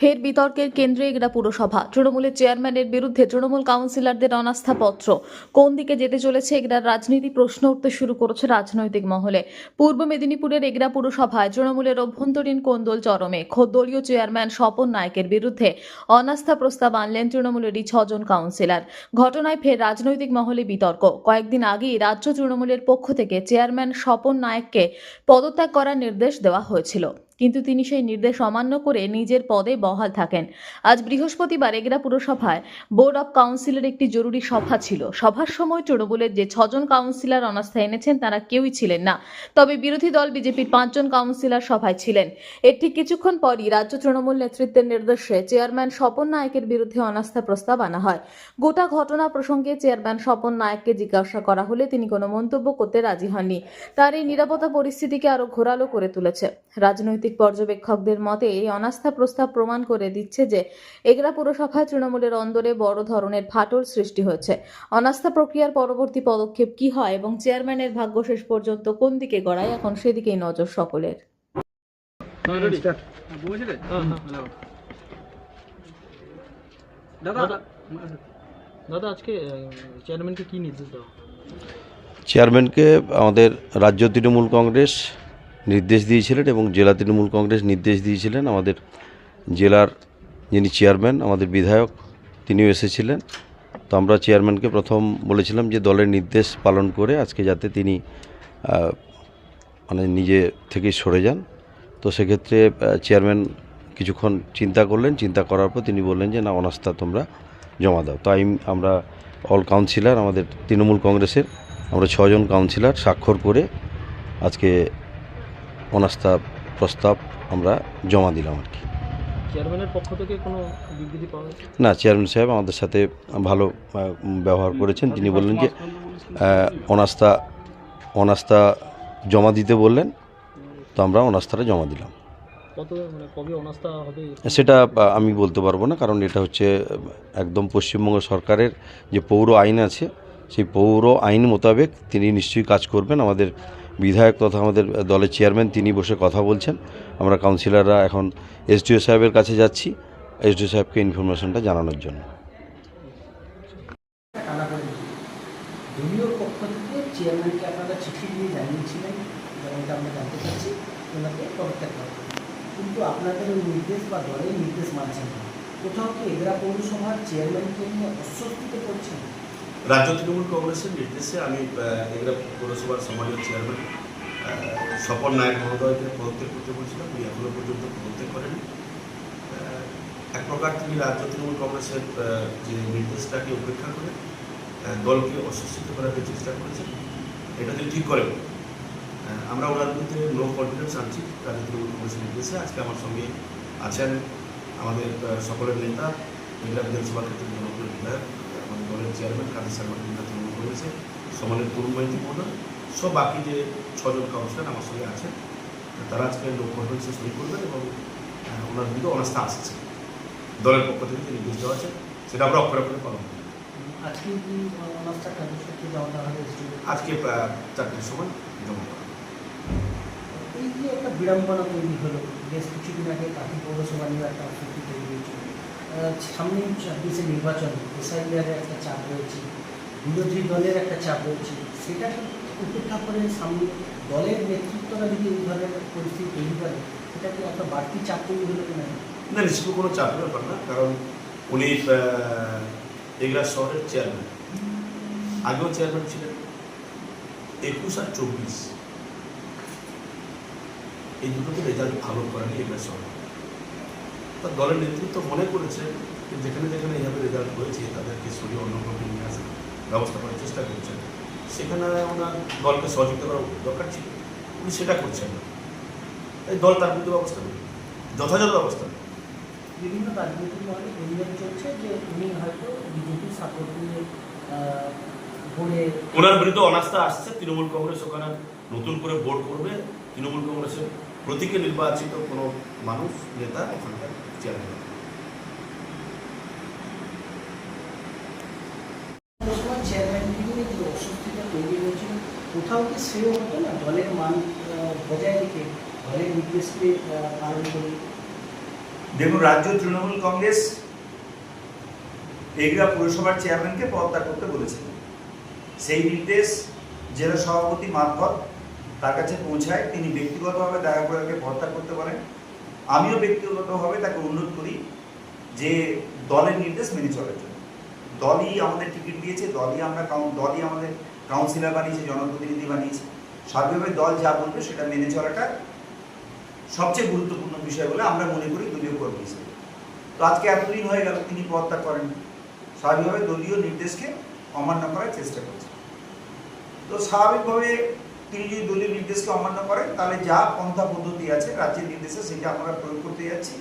ফের বিতর্কের কেন্দ্রে এগরা পুরসভা। তৃণমূলের চেয়ারম্যানের বিরুদ্ধে তৃণমূল কাউন্সিলরদের অনাস্থাপত্র। কোন দিকে যেতে চলেছে এগরার রাজনীতি প্রশ্ন উঠতে শুরু করেছে রাজনৈতিক মহলে। পূর্ব মেদিনীপুরের এগরা পুরসভায় তৃণমূলের অভ্যন্তরীণ কোন্দল চরমে? খোদ দলীয় চেয়ারম্যান স্বপন নায়কের বিরুদ্ধে অনাস্থা প্রস্তাব আনলেন তৃণমূলেরই ছজন কাউন্সিলর। ঘটনায় ফের রাজনৈতিক মহলে বিতর্ক। কয়েকদিন আগেই রাজ্য তৃণমূলের পক্ষ থেকে চেয়ারম্যান স্বপন নায়ককে পদত্যাগ করার নির্দেশ দেওয়া হয়েছিল। কিন্তু তিনি সেই নির্দেশ অমান্য করে নিজের পদে বহাল থাকেন। আজ বৃহস্পতিবার এগরা পুরসভায় বোর্ড অব কাউন্সিলের একটি জরুরি সভা ছিল। সভার সময় তৃণমূলের যে ছজন কাউন্সিলর অনাস্থা এনেছেন, তারা কেউই ছিলেন না। তবে বিরোধী দল বিজেপির পাঁচজন কাউন্সিলর সভায় ছিলেন। এর ঠিক কিছুক্ষণ পরই রাজ্য তৃণমূল নেতৃত্বের নির্দেশে চেয়ারম্যান স্বপন নায়কের বিরুদ্ধে অনাস্থা প্রস্তাব আনা হয়। গোটা ঘটনা প্রসঙ্গে চেয়ারম্যান স্বপন নায়ককে জিজ্ঞাসা করা হলে তিনি কোনো মন্তব্য করতে রাজি হননি। তার এই নিরাপত্তা পরিস্থিতিকে আরও ঘোরালো করে তুলেছে। রাজনৈতিক পর্যবেক্ষকদের মতে এই অনাস্থা প্রস্তাব প্রমাণ করে দিচ্ছে যে এগরা পুরসভায় তৃণমূলের অন্দরে বড় ধরনের ফাটল সৃষ্টি হয়েছে। অনাস্থা প্রক্রিয়ার পরবর্তী পদক্ষেপ কি হয় এবং চেয়ারম্যানের ভাগ্য শেষ পর্যন্ত কোন দিকে গড়ায় এখন সেদিকেই নজর সকলের। দাদা দাদা। দাদা আজকে চেয়ারম্যানকে কি নির্দেশ দেওয়া? চেয়ারম্যানকে আমাদের রাজ্য তৃণমূল কংগ্রেস নির্দেশ দিয়েছিলেন এবং জেলা তৃণমূল কংগ্রেস নির্দেশ দিয়েছিলেন। আমাদের জেলার যিনি চেয়ারম্যান, আমাদের বিধায়ক, তিনিও এসেছিলেন। তো আমরা চেয়ারম্যানকে প্রথম বলেছিলাম যে দলের নির্দেশ পালন করে আজকে যাতে তিনি মানে নিজে থেকেই সরে যান। তো সেক্ষেত্রে চেয়ারম্যান কিছুক্ষণ চিন্তা করলেন। চিন্তা করার পর তিনি বললেন যে, না, অনাস্থা তোমরা জমা দাও। তাই আমরা অল কাউন্সিলর আমাদের তৃণমূল কংগ্রেসের, আমরা ছজন কাউন্সিলর স্বাক্ষর করে আজকে অনাস্থা প্রস্তাব আমরা জমা দিলাম আর কি। চেয়ারম্যানের পক্ষ থেকে কোনো বিবৃতি পাওয়া না চেয়ারম্যান সাহেব আমাদের সাথে ভালো ব্যবহার করেছেন। তিনি বললেন যে অনাস্থা অনাস্থা জমা দিতে বললেন তো আমরা অনাস্থাটা জমা দিলাম। মানে সেটা আমি বলতে পারব না কারণ এটা হচ্ছে একদম পশ্চিমবঙ্গ সরকারের যে পৌর আইন আছে সেই পৌর আইন মোতাবেক তিনি নিশ্চয়ই কাজ করবেন। আমাদের বিধায়ক তথা আমাদের দলের চেয়ারম্যান তিনি বসে কথা বলছেন। আমরা কাউন্সিলররা এখন এসডিও সাহেবের কাছে যাচ্ছি, এসডিও সাহেবকে ইনফরমেশনটা জানানোর জন্য। কোথাও কি এগরা পৌরসভার চেয়ারম্যানকে নিয়ে অস্বস্তিতে পড়ছেন? রাজ্য তৃণমূল কংগ্রেসের নির্দেশে আমি এগুলা পৌরসভার সম্মানীয় চেয়ারম্যান স্বপন নায়ক মহোদয়কে পদত্যাগ করতে বলছিলাম। উনি এখনও পর্যন্ত পদত্যাগ করেনি এক প্রকার তিনি রাজ্য তৃণমূল কংগ্রেসের যে নির্দেশটাকে উপেক্ষা করে দলকে অস্বস্তিত করার চেষ্টা করেছেন। এটা তিনি ঠিক করেন। আমরা ওনার বিরুদ্ধে নো কনফিডেন্স আনছি রাজ্য তৃণমূল কংগ্রেসের নির্দেশে। আজকে আমার সঙ্গে আছেন আমাদের সকলের নেতা মহিলা বিধানসভা ক্ষেত্রের জনপ্রিয় বিধায়ক দলের চেয়ারম্যান কাদের শর্মা মহিলা তৃণমূল কংগ্রেসে সমানের তরুণ মাইতি মহোদয় সব বাকি যে ছজন কাউন্সিলর আমার সঙ্গে আছেন তারা আজকে লোক কনফারেন্সে সই করবেন এবং ওনার বিরুদ্ধে অনাস্থা আসছে দলের পক্ষ থেকে যে নির্দেশ দেওয়া আছে সেটা আমরা অক্ষরে অক্ষরে পালন করব। আজকে চারটের সময় জমা করা এই যে একটা বিড়ম্বনা তৈরি হলো বেশ কিছুদিন আগে কাঠি পৌরসভা নিয়ে একটা তৈরি হয়েছিল। আহ, সামনে ছাব্বিশে নির্বাচন এসআইআরের একটা চাপ রয়েছে, বিরোধী দলের একটা চাপ রয়েছে, সেটা উপেক্ষা করে সামনে দলের নেতৃত্বরা যদি এই ধরনের পরিস্থিতি তৈরি করে, সেটা কি একটা বাড়তি চাপ তৈরি হলো কিনা? না নিশ্চিত কোনো চাপের ব্যাপার না, কারণ উনি এগুলা শহরের চেয়ারম্যান আগেও চেয়ারম্যান ছিলেন। একুশ আর চব্বিশ। এই দুটোতে রেজাল্ট ভালো করেনি এগুলা শহর। তা দলের নেতৃত্ব মনে করেছে যে যেখানে যেখানে এইভাবে রেজাল্ট হয়েছে তাদেরকে সরিয়ে অন্য কাউকে নিয়ে আসার ব্যবস্থা করার চেষ্টা করছেন। সেখানে ওনার দলকে সহযোগিতা করা দরকার ছিল। উনি সেটা করছেন না। এই দল তার বিরুদ্ধে ব্যবস্থা নেবে। যথাযথ ব্যবস্থা নেবে। বিভিন্ন রাজনৈতিক মহলে অভিযোগ চলছে যে উনি হয়তো বিজেপি সাপোর্ট নিয়ে ওনার বিরুদ্ধে অনাস্থা আসছে। তৃণমূল কংগ্রেস ওখানে নতুন করে বোর্ড করবে। তৃণমূল কংগ্রেসের প্রতীকে নির্বাচিত কোনো মানুষ নেতা ওখানকার চেয়ারম্যান কোথাও কি শ্রেয় হতো না? দলের মান বজায় রেখে দলের নির্দেশকে পালন করে। দেখুন, রাজ্য তৃণমূল কংগ্রেস এগরা পৌরসভার চেয়ারম্যানকে পদত্যাগ করতে বলেছে। সেই নির্দেশ জেলা সভাপতি মারফত তার কাছে পৌঁছায়। তিনি ব্যক্তিগতভাবে দেখা করে পদত্যাগ করতে বলেন। আমিও ব্যক্তিগতভাবে তাকে অনুরোধ করি যে দলের নির্দেশ মেনে চলার জন্য। দলই আমাদের টিকিট দিয়েছে, দলই আমরা দলই আমাদের কাউন্সিলর বানিয়েছে, জনপ্রতিনিধি বানিয়েছে। স্বাভাবিকভাবে দল যা বলবে সেটা মেনে চলাটা সবচেয়ে গুরুত্বপূর্ণ বিষয় বলে আমরা মনে করি, দলীয় কর্মী হিসেবে। তো আজকে এতদিন হয়ে গেল, তিনি পদত্যাগ করেন স্বাভাবিকভাবে দলীয় নির্দেশকে অমান্য করার চেষ্টা করছে। তো স্বাভাবিকভাবে তিনি যদি দলীয় নির্দেশকে অমান্য করেন, তাহলে যা পন্থা পদ্ধতি আছে, রাজ্যের নির্দেশে সেটা আমরা প্রয়োগ করতে যাচ্ছি।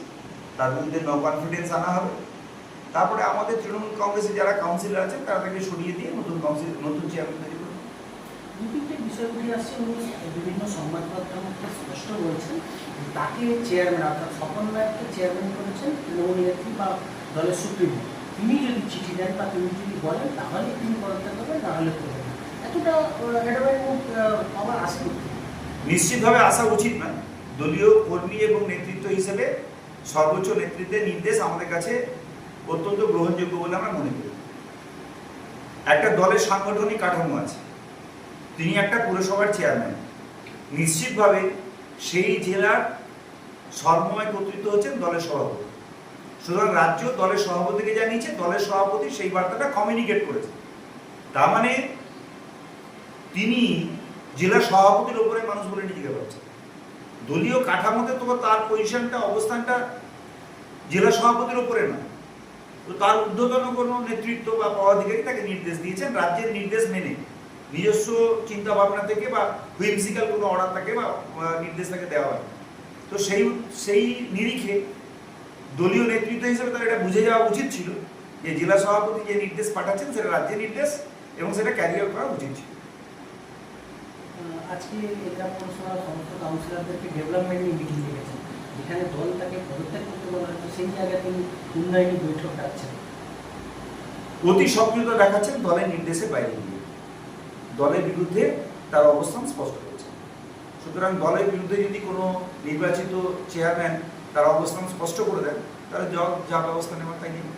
তার বিরুদ্ধে নো কনফিডেন্স আনা হবে। তারপরে আমাদের তৃণমূল কংগ্রেসের যারা কাউন্সিলর আছেন, তারা তাকে সরিয়ে দিয়ে নতুন কাউন্সিল নতুন চেয়ারম্যান তৈরি করবেন দু তিনটে আসছে, উনি বিভিন্ন সংবাদ মাধ্যমে একটা স্পষ্ট বলছেন তাকে চেয়ারম্যান অর্থাৎ স্বপন রায়কে চেয়ারম্যান করেছেন তৃণমূল বা দলের সুপ্রিমো তিনি যদি চিঠি দেন বা তিনি যদি বলেন তাহলে তিনি পদত্যাগ করবেন নাহলে করবেন নিশ্চিতভাবে আসা উচিত না দলীয় কর্মী এবং নেতৃত্ব হিসেবে সর্বোচ্চ নেতৃত্বের নির্দেশ আমাদের কাছে অত্যন্ত গ্রহণযোগ্য বলে আমরা মনে করি। একটা দলের সাংগঠনিক কাঠামো আছে। তিনি একটা পুরসভার চেয়ারম্যান নিশ্চিতভাবে সেই জেলার সর্বময় কর্তৃত্ব হচ্ছেন দলের সভাপতি। সুতরাং রাজ্য দলের সভাপতিকে জানিয়েছে, দলের সভাপতি সেই বার্তাটা কমিউনিকেট করেছে। তার মানে তিনি জেলা সভাপতির ওপরে মানুষ বলে নিজেকে ভাবছে দলীয় কাঠামোতে তো তার পজিশনটা অবস্থানটা জেলা সভাপতির ওপরে না তো তার ঊর্ধ্বতন কোনো নেতৃত্ব বা পদাধিকারী তাকে নির্দেশ দিয়েছেন, রাজ্যের নির্দেশ মেনে। নিজস্ব চিন্তা ভাবনা থেকে বা হুইমসিক্যাল কোনো অর্ডার থাকে বা নির্দেশ তাকে দেওয়া হয় তো সেই সেই নিরিখে দলীয় নেতৃত্ব হিসেবে তার এটা বুঝে যাওয়া উচিত ছিল যে জেলা সভাপতি যে নির্দেশ পাঠাচ্ছেন, সেটা রাজ্যের নির্দেশ এবং সেটা ক্যারিয়ার করা উচিত ছিল। আজকে এটা পৌরসভার সমস্ত কাউন্সিলরদেরকে ডেভেলপমেন্ট মিটিং ডেকেছেন যেখানে দল তাকে পদত্যাগ করতে বলা হয়েছে, সেই জায়গায় তিনি উন্নয়নী বৈঠক ডাকছেন। অতি সক্রিয়তা দেখাচ্ছেন দলের নির্দেশের বাইরে গিয়ে। দলের বিরুদ্ধে তার অবস্থান স্পষ্ট করেছে সুতরাং দলের বিরুদ্ধে যদি কোনো নির্বাচিত চেয়ারম্যান তার অবস্থান স্পষ্ট করে দেন, তাহলে যা ব্যবস্থা নেওয়ার তাই নেবে